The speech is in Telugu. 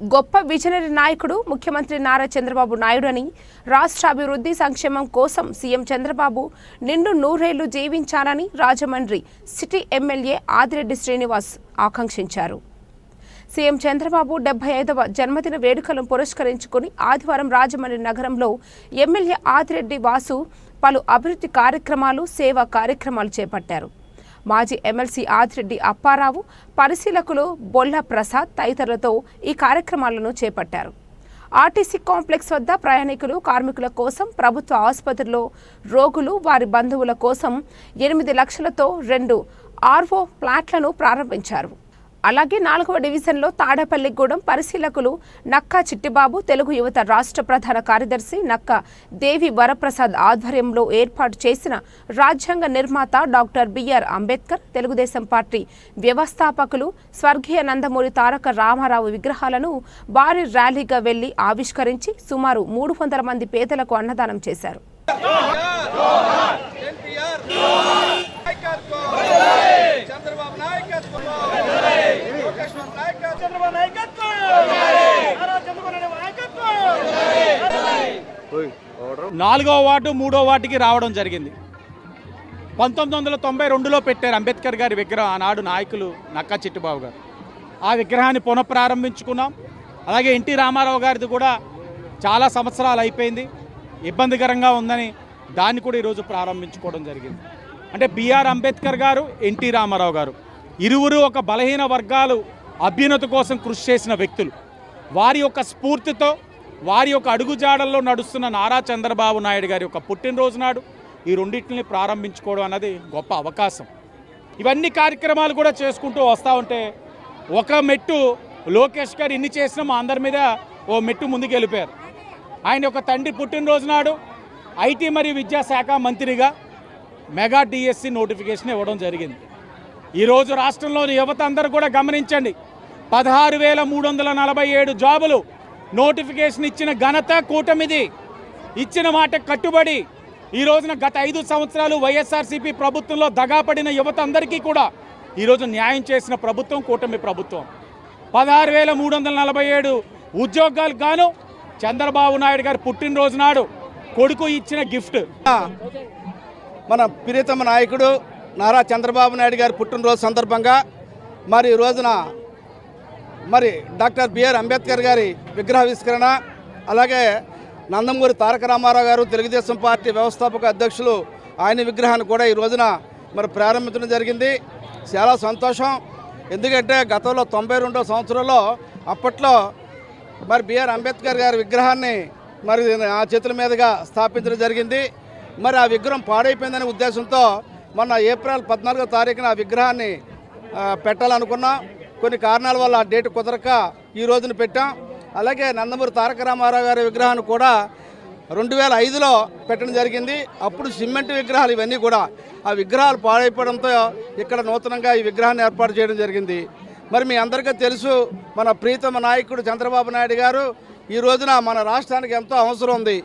గొప్ప విజనరీ నాయకుడు ముఖ్యమంత్రి నారా చంద్రబాబు నాయుడు అని రాష్ట్ర అభివృద్ధి సంక్షేమం కోసం సీఎం చంద్రబాబు నిండు నూరేళ్ళు జీవించాలని రాజమండ్రి సిటీ ఎమ్మెల్యే ఆదిరెడ్డి శ్రీనివాస్ ఆకాంక్షించారు. సీఎం చంద్రబాబు డెబ్బై ఐదవ జన్మదిన వేడుకలను పురస్కరించుకుని ఆదివారం రాజమండ్రి నగరంలో ఎమ్మెల్యే ఆదిరెడ్డి వాసు పలు అభివృద్ధి కార్యక్రమాలు సేవా కార్యక్రమాలు చేపట్టారు. మాజీ ఎమ్మెల్సీ ఆదిరెడ్డి అప్పారావు పరిశీలకులు బొల్ల ప్రసాద్ తదితరులతో ఈ కార్యక్రమాలను చేపట్టారు. ఆర్టీసీ కాంప్లెక్స్ వద్ద ప్రయాణికులు కార్మికుల కోసం ప్రభుత్వ ఆసుపత్రిలో రోగులు వారి బంధువుల కోసం ఎనిమిది లక్షలతో రెండు ఆర్వో ప్లాట్లను ప్రారంభించారు. అలాగే నాలుగవ డివిజన్లో తాడేపల్లిగూడెం పరిశీలకులు నక్కా చిట్టిబాబు తెలుగు యువత రాష్ట్ర ప్రధాన కార్యదర్శి నక్క దేవి వరప్రసాద్ ఆధ్వర్యంలో ఏర్పాటు చేసిన రాజ్యాంగ నిర్మాత doctor B R Ambedkar Telugu Desam party వ్యవస్థాపకులు స్వర్గీయ నందమూరి తారక రామారావు విగ్రహాలను భారీ ర్యాలీగా వెళ్ళి ఆవిష్కరించి సుమారు మూడు వందల మంది పేదలకు అన్నదానం చేశారు ఎన్టీఆర్ నాయకత్వం చంద్రబాబు నాయకత్వం లోకేష్ బాబు నాయకత్వం చంద్రబాబు నాయకత్వం! నారా చంద్రబాబు నాయుడు నాయకత్వం! నాలుగో వార్డు మూడో వార్డుకి రావడం జరిగింది. పంతొమ్మిది వందల తొంభై రెండులో పెట్టారు అంబేద్కర్ గారి విగ్రహం ఆనాడు నాయకులు నక్కా చిట్టుబాబు గారు. ఆ విగ్రహాన్ని పునఃప్రారంభించుకున్నాం. అలాగే ఎన్టీ రామారావు గారిది కూడా చాలా సంవత్సరాలు అయిపోయింది. ఇబ్బందికరంగా ఉందని దాన్ని కూడా ఈరోజు ప్రారంభించుకోవడం జరిగింది. అంటే బిఆర్ అంబేద్కర్ గారు ఎన్టీ రామారావు గారు. ఇరువురు ఒక బలహీన వర్గాలు అభ్యున్నత కోసం కృషి చేసిన వ్యక్తులు. వారి యొక్క స్ఫూర్తితో వారి యొక్క అడుగుజాడల్లో నడుస్తున్న నారా చంద్రబాబు నాయుడు గారి యొక్క పుట్టినరోజు నాడు ఈ రెండింటిని ప్రారంభించుకోవడం అన్నది గొప్ప అవకాశం. ఇవన్నీ కార్యక్రమాలు కూడా చేసుకుంటూ వస్తూ ఉంటే ఒక మెట్టు లోకేష్ గారు ఇన్ని చేసినా మా అందరి మీద ఓ మెట్టు ముందుకు వెళ్ళిపోయారు ఆయన యొక్క తండ్రి పుట్టినరోజు నాడు ఐటీ మరియు విద్యాశాఖ మంత్రిగా మెగా డిఎస్సి నోటిఫికేషన్ ఇవ్వడం జరిగింది. ఈరోజు రాష్ట్రంలోని యువత అందరూ కూడా గమనించండి. పదహారు వేల మూడు వందల నలభై ఏడు జాబులు నోటిఫికేషన్ ఇచ్చిన ఘనత కూటమిది. ఇచ్చిన మాట కట్టుబడి ఈ రోజున గత ఐదు సంవత్సరాలు వైఎస్ఆర్సీపీ ప్రభుత్వంలో దగాపడిన యువత అందరికీ కూడా ఈరోజు న్యాయం చేసిన ప్రభుత్వం కూటమి ప్రభుత్వం. పదహారు వేల మూడు వందల నలభై ఏడు ఉద్యోగాలు గాను చంద్రబాబు నాయుడు గారు పుట్టినరోజు నాడు కొడుకు ఇచ్చిన గిఫ్ట్. మన ప్రియతమ నాయకుడు నారా చంద్రబాబు నాయుడు గారి పుట్టినరోజు సందర్భంగా మరి ఈ రోజున మరి డాక్టర్ బిఆర్ అంబేద్కర్ గారి విగ్రహావిష్కరణ అలాగే నందమూరి తారక రామారావు గారు తెలుగుదేశం పార్టీ వ్యవస్థాపక అధ్యక్షులు ఆయన విగ్రహాన్ని కూడా ఈ రోజున మరి ప్రారంభించడం జరిగింది. చాలా సంతోషం. ఎందుకంటే గతంలో తొంభై రెండో సంవత్సరంలో అప్పట్లో మరి బిఆర్ అంబేద్కర్ గారి విగ్రహాన్ని మరి ఆ చేతుల మీదుగా స్థాపించడం జరిగింది. మరి ఆ విగ్రహం పాడైపోయిందనే ఉద్దేశంతో మొన్న ఏప్రిల్ పద్నాలుగో తారీఖున ఆ విగ్రహాన్ని పెట్టాలనుకున్నాం. కొన్ని కారణాల వల్ల ఆ డేట్ కుదరక ఈ రోజున పెట్టాం. అలాగే నందమూరి తారక రామారావు గారి విగ్రహాన్ని కూడా రెండు వేల ఐదులో పెట్టడం జరిగింది. అప్పుడు సిమెంట్ విగ్రహాలు ఇవన్నీ కూడా ఆ విగ్రహాలు పాడైపోవడంతో ఇక్కడ నూతనంగా ఈ విగ్రహాన్ని ఏర్పాటు చేయడం జరిగింది. మరి మీ అందరికీ తెలుసు మన ప్రీతమ నాయకుడు చంద్రబాబు నాయుడు గారు ఈ రోజున మన రాష్ట్రానికి ఎంతో అవసరం ఉంది.